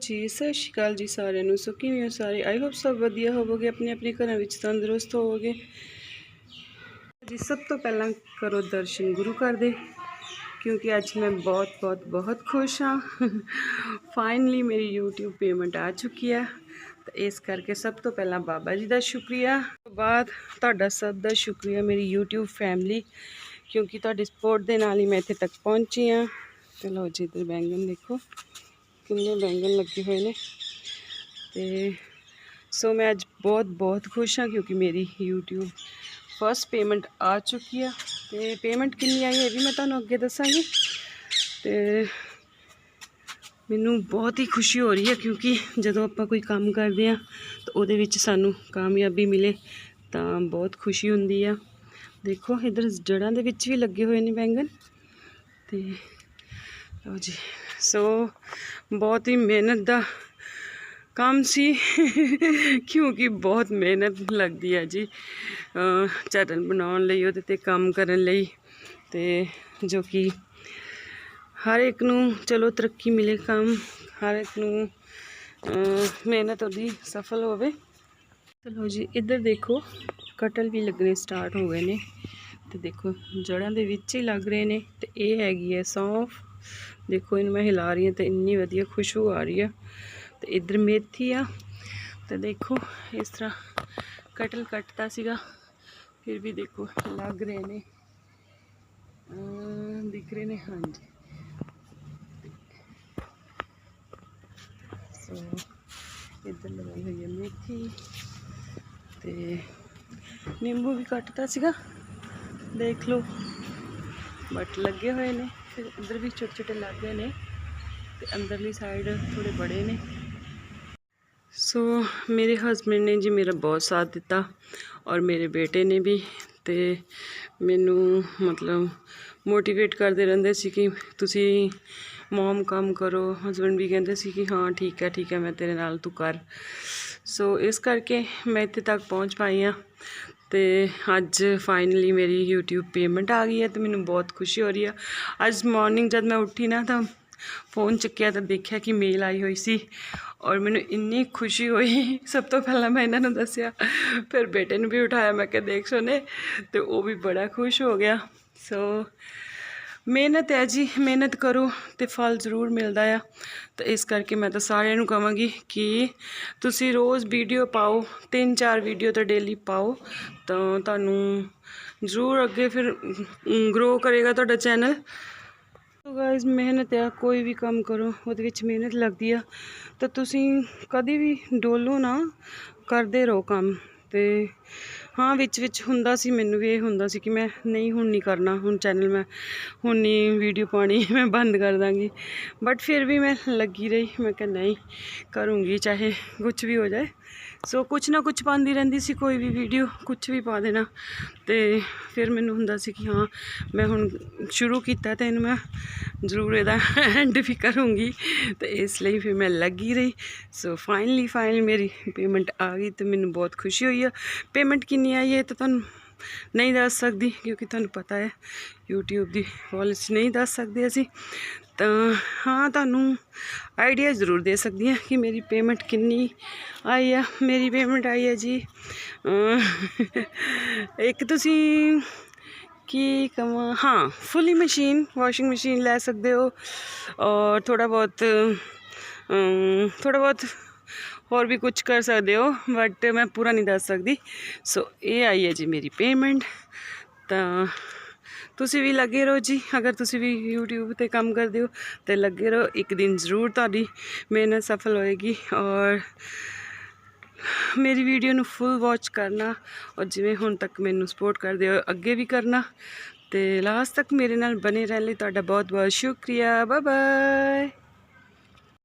ਜੀ, ਸਤਿ ਸ਼੍ਰੀ ਅਕਾਲ ਜੀ ਸਾਰਿਆਂ ਨੂੰ। ਸੋ ਕਿਵੇਂ ਹੋ ਸਾਰੇ? ਆਈ ਹੋਪ ਸਭ ਵਧੀਆ ਹੋਵੋਗੇ, ਆਪਣੇ ਆਪਣੇ ਘਰਾਂ ਵਿੱਚ ਤੰਦਰੁਸਤ ਹੋਵੋਗੇ। ਜੀ, ਸਭ ਤੋਂ ਪਹਿਲਾਂ ਕਰੋ ਦਰਸ਼ਨ ਗੁਰੂ ਘਰ ਦੇ, ਕਿਉਂਕਿ ਅੱਜ ਮੈਂ ਬਹੁਤ ਬਹੁਤ ਬਹੁਤ ਖੁਸ਼ ਹਾਂ। ਫਾਈਨਲੀ ਮੇਰੀ YouTube ਪੇਮੈਂਟ ਆ ਚੁੱਕੀ ਹੈ। ਤਾਂ ਇਸ ਕਰਕੇ ਸਭ ਤੋਂ ਪਹਿਲਾਂ ਬਾਬਾ ਜੀ ਦਾ ਸ਼ੁਕਰੀਆ। ਤੋਂ ਬਾਅਦ ਤੁਹਾਡਾ ਸਭ ਦਾ ਸ਼ੁਕਰੀਆ, ਮੇਰੀ YouTube ਫੈਮਿਲੀ ਕਿਉਂਕਿ ਤੁਹਾਡੀ ਸਪੋਰਟ ਦੇ ਨਾਲ ਹੀ ਮੈਂ ਇੱਥੇ ਤੱਕ ਪਹੁੰਚੀ ਹਾਂ। ਚਲੋ ਲਓ ਜੀ, ਇੱਧਰ ਬੈਂਗਣ ਦੇਖੋ। ਕਿੰਨੇ ਬੈਂਗਣ ਲੱਗੇ ਹੋਏ ਨੇ। ਤੇ ਸੋ ਮੈਂ ਅੱਜ ਬਹੁਤ ਬਹੁਤ ਖੁਸ਼ ਹਾਂ ਕਿਉਂਕਿ ਮੇਰੀ YouTube ਫਸਟ ਪੇਮੈਂਟ ਆ ਚੁੱਕੀ ਆ। ਤੇ ਪੇਮੈਂਟ ਕਿੰਨੀ ਆਈ ਇਹ ਵੀ ਮੈਂ ਤੁਹਾਨੂੰ ਅੱਗੇ ਦੱਸਾਂਗੀ। ਤੇ ਮੈਨੂੰ ਬਹੁਤ ਹੀ ਖੁਸ਼ੀ ਹੋ ਰਹੀ ਹੈ ਕਿਉਂਕਿ ਜਦੋਂ ਆਪਾਂ ਕੋਈ ਕੰਮ ਕਰਦੇ ਆ ਤਾਂ ਉਹਦੇ ਵਿੱਚ ਸਾਨੂੰ ਕਾਮਯਾਬੀ ਮਿਲੇ ਤਾਂ ਬਹੁਤ ਖੁਸ਼ੀ ਹੁੰਦੀ ਆ। ਦੇਖੋ, ਇਧਰ ਜੜਾਂ ਦੇ ਵਿੱਚ ਵੀ ਲੱਗੇ ਹੋਏ ਨੇ ਬੈਂਗਣ। ਤੇ ਲਓ ਜੀ। ਸੋ ਬਹੁਤ ਹੀ ਮਿਹਨਤ ਦਾ ਕੰਮ ਸੀ। ਕਿਉਂਕਿ ਬਹੁਤ ਮਿਹਨਤ ਲੱਗਦੀ ਹੈ ਜੀ ਚੈਨਲ ਬਣਾਉਣ ਲਈ, ਉਹਦੇ ਤੇ ਕੰਮ ਕਰਨ ਲਈ। ਤੇ ਜੋ ਕਿ ਹਰ ਇੱਕ ਨੂੰ ਚਲੋ ਤਰੱਕੀ ਮਿਲੇ ਕੰਮ, ਹਰ ਇੱਕ ਨੂੰ ਮਿਹਨਤ ਉਹਦੀ ਸਫਲ ਹੋਵੇ। ਚਲੋ ਜੀ, ਇੱਧਰ ਦੇਖੋ, ਕਟਲ ਵੀ ਲੱਗਣੇ ਸਟਾਰਟ ਹੋ ਗਏ ਨੇ। ਤੇ ਦੇਖੋ ਜੜਾਂ ਦੇ ਵਿੱਚ ਹੀ ਲੱਗ ਰਹੇ ਨੇ। ਤੇ ਇਹ ਹੈਗੀ ਹੈ ਸੌਂਫ। ਦੇਖੋ ਇਹਨੂੰ ਮੈਂ ਹਿਲਾ ਰਹੀ ਹਾਂ ਤੇ ਇੰਨੀ ਵਧੀਆ ਖੁਸ਼ਬੂ ਆ ਰਹੀ ਆ। ਤੇ ਇੱਧਰ ਮੇਥੀ ਆ। ਤੇ ਦੇਖੋ ਇਸ ਤਰ੍ਹਾਂ ਕਟਲ ਕੱਟਤਾ ਸੀਗਾ। ਫਿਰ ਵੀ ਦੇਖੋ ਲੱਗ ਰਹੇ ਨੇ। ਦਿਖ ਰਹੇ ਨੇ, ਹਾਂਜੀ। ਸੋ ਇੱਧਰ ਲਗਾਈ ਹੋਈ ਹੈ ਮੇਥੀ। ਤੇ ਨਿੰਬੂ ਵੀ ਕੱਟਤਾ ਸੀਗਾ। ਦੇਖ ਲਓ। ਬਟ ਲੱਗੇ ਹੋਏ ਨੇ। ਫਿਰ ਅੰਦਰ ਵੀ ਛੋਟੇ ਛੋਟੇ ਲੱਗ ਨੇ ਤੇ ਅੰਦਰਲੀ ਸਾਈਡ ਥੋੜੇ ਬੜੇ ਨੇ। ਸੋ ਮੇਰੇ ਹਸਬੰਡ ਨੇ ਜੀ ਮੇਰਾ ਬਹੁਤ ਸਾਥ ਦਿੱਤਾ ਔਰ ਮੇਰੇ ਬੇਟੇ ਨੇ ਵੀ ਤੇ ਮੈਨੂੰ ਮਤਲਬ ਮੋਟੀਵੇਟ ਕਰਦੇ ਰਹਿੰਦੇ ਸੀ ਕਿ ਤੁਸੀਂ ਮਮ ਕੰਮ ਕਰੋ। ਹਸਬੰਡ ਵੀ ਕਹਿੰਦੇ ਸੀ ਕਿ ਹਾਂ, ਠੀਕ ਹੈ ਠੀਕ ਹੈ, ਮੈਂ ਤੇਰੇ ਨਾਲ ਤੂੰ ਕਰ। ਸੋ ਇਸ ਕਰਕੇ ਮੈਂ ਇੱਥੇ ਤੱਕ ਪਹੁੰਚ ਪਾਈ ਆ ਤੇ ਅੱਜ ਫਾਈਨਲੀ ਮੇਰੀ YouTube ਪੇਮੈਂਟ ਆ ਗਈ ਹੈ ਤੇ ਮੈਨੂੰ ਬਹੁਤ ਖੁਸ਼ੀ ਹੋ ਰਹੀ ਆ। ਅੱਜ ਮਾਰਨਿੰਗ ਜਦ ਮੈਂ ਉੱਠੀ ਨਾ ਤਾਂ ਫੋਨ ਚੱਕਿਆ ਤਾਂ ਦੇਖਿਆ ਕਿ ਮੇਲ ਆਈ ਹੋਈ ਸੀ ਔਰ ਮੈਨੂੰ ਇੰਨੀ ਖੁਸ਼ੀ ਹੋਈ। ਸਭ ਤੋਂ ਪਹਿਲਾਂ ਮੈਂ ਇਹਨਾਂ ਨੂੰ ਦੱਸਿਆ, ਫਿਰ ਬੇਟੇ ਨੂੰ ਵੀ ਉਠਾਇਆ। ਮੈਂ ਕਿਹਾ, ਦੇਖ ਸੋਨੇ, ਤੇ ਉਹ ਵੀ ਬੜਾ ਖੁਸ਼ ਹੋ ਗਿਆ। ਸੋ ਮਿਹਨਤ ਹੈ ਜੀ, ਮਿਹਨਤ ਕਰੋ ਤੇ ਫਲ ਜ਼ਰੂਰ ਮਿਲਦਾ ਆ। ਤਾਂ ਇਸ ਕਰਕੇ ਮੈਂ ਤਾਂ ਸਾਰਿਆਂ ਨੂੰ ਕਹਾਂਗੀ ਕਿ ਤੁਸੀਂ ਰੋਜ਼ ਵੀਡੀਓ ਪਾਓ ਤਿੰਨ ਚਾਰ ਵੀਡੀਓ ਤਾਂ ਡੇਲੀ ਪਾਓ, ਤਾਂ ਤੁਹਾਨੂੰ ਜ਼ਰੂਰ ਅੱਗੇ ਫਿਰ ਗਰੋ ਕਰੇਗਾ ਤੁਹਾਡਾ ਚੈਨਲ ਸੋ ਗਾਇਜ਼ ਮਿਹਨਤ ਆ, ਕੋਈ ਵੀ ਕੰਮ ਕਰੋ, ਉਹਦੇ ਵਿੱਚ ਮਿਹਨਤ ਲੱਗਦੀ ਆ। ਤਾਂ ਤੁਸੀਂ ਕਦੀ ਵੀ ਡੋਲੋ ਨਾ, ਕਰਦੇ ਰਹੋ ਕੰਮ। ਤੇ ਹਾਂ, ਵਿੱਚ ਵਿੱਚ ਹੁੰਦਾ ਸੀ, ਮੈਨੂੰ ਵੀ ਇਹ ਹੁੰਦਾ ਸੀ ਕਿ ਮੈਂ ਨਹੀਂ, ਹੁਣ ਨਹੀਂ ਕਰਨਾ, ਹੁਣ ਚੈਨਲ ਮੈਂ, ਹੁਣ ਨਹੀਂ ਵੀਡੀਓ ਪਾਣੀ ਮੈਂ ਬੰਦ ਕਰ ਦਾਂਗੀ। ਬਟ ਫਿਰ ਵੀ ਮੈਂ ਲੱਗੀ ਰਹੀ, ਮੈਂ ਕਿਹਾ ਨਹੀਂ, ਕਰੂੰਗੀ, ਚਾਹੇ ਕੁਝ ਵੀ ਹੋ ਜਾਏ। ਸੋ ਕੁਛ ਨਾ ਕੁਛ ਪਾਉਂਦੀ ਰਹਿੰਦੀ ਸੀ, ਕੋਈ ਵੀ ਵੀਡੀਓ ਕੁਛ ਵੀ ਪਾ ਦੇਣਾ। ਤੇ ਫਿਰ ਮੈਨੂੰ ਹੁੰਦਾ ਸੀ ਕਿ ਹਾਂ, ਮੈਂ ਹੁਣ ਸ਼ੁਰੂ ਕੀਤਾ ਤੇ ਇਹਨੂੰ ਮੈਂ ਜ਼ਰੂਰ ਇਹਦਾ ਐਂਡ ਵੀ ਕਰੂੰਗੀ। ਤੇ ਇਸ ਲਈ ਫਿਰ ਮੈਂ ਲੱਗੀ ਰਹੀ। ਸੋ ਫਾਈਨਲੀ ਫਾਈਨਲ ਮੇਰੀ ਪੇਮੈਂਟ ਆ ਗਈ ਤੇ ਮੈਨੂੰ ਬਹੁਤ ਖੁਸ਼ੀ ਹੋਈ ਆ। ਪੇਮੈਂਟ ਕਿੰਨੀ ਆਈ ਹੈ ਤਾਂ ਤੁਹਾਨੂੰ ਨਹੀਂ ਦੱਸ ਸਕਦੀ, ਕਿਉਂਕਿ ਤੁਹਾਨੂੰ ਪਤਾ ਹੈ, YouTube ਦੀ ਪਾਲਿਸੀ ਨਹੀਂ ਦੱਸ ਸਕਦੇ ਅਸੀਂ। ਤਾਂ ਹਾਂ, ਤੁਹਾਨੂੰ ਆਈਡੀਆ ਜ਼ਰੂਰ ਦੇ ਸਕਦੀ ਹਾਂ ਕਿ ਮੇਰੀ ਪੇਮੈਂਟ ਕਿੰਨੀ ਆਈ ਆ। ਮੇਰੀ ਪੇਮੈਂਟ ਆਈ ਹੈ ਜੀ ਇੱਕ ਤੁਸੀਂ ਕੀ ਕਵਾਂ? ਹਾਂ ਫੁੱਲੀ ਮਸ਼ੀਨ ਵਾਸ਼ਿੰਗ ਮਸ਼ੀਨ ਲੈ ਸਕਦੇ ਹੋ। ਔਰ ਥੋੜਾ ਬਹੁਤ ਥੋੜਾ ਬਹੁਤ ਹੋਰ ਵੀ ਕੁਝ ਕਰ ਸਕਦੇ ਹੋ ਬਟ ਮੈਂ ਪੂਰਾ ਨਹੀਂ ਦੱਸ ਸਕਦੀ। ਸੋ ਇਹ ਆਈ ਹੈ ਜੀ ਮੇਰੀ ਪੇਮੈਂਟ ਤਾਂ ਤੁਸੀਂ ਵੀ ਲੱਗੇ ਰਹੋ ਜੀ, ਅਗਰ ਤੁਸੀਂ ਵੀ YouTube ਤੇ ਕੰਮ ਕਰਦੇ ਹੋ, ਤੇ ਲੱਗੇ ਰਹੋ, ਇੱਕ ਦਿਨ ਜ਼ਰੂਰ ਤੁਹਾਡੀ ਮਿਹਨਤ ਸਫਲ ਹੋਏਗੀ ਔਰ ਮੇਰੀ ਵੀਡੀਓ ਨੂੰ ਫੁੱਲ ਵਾਚ ਕਰਨਾ ਔਰ ਜਿਵੇਂ ਹੁਣ ਤੱਕ ਮੈਨੂੰ ਸਪੋਰਟ ਕਰਦੇ ਹੋ, ਅੱਗੇ ਵੀ ਕਰਨਾ। ਤੇ ਲਾਸਟ ਤੱਕ ਮੇਰੇ ਨਾਲ ਬਨੇ ਰਹਿਣ ਲਈ ਤੁਹਾਡਾ ਬਹੁਤ ਬਹੁਤ ਸ਼ੁਕਰੀਆ। Bye bye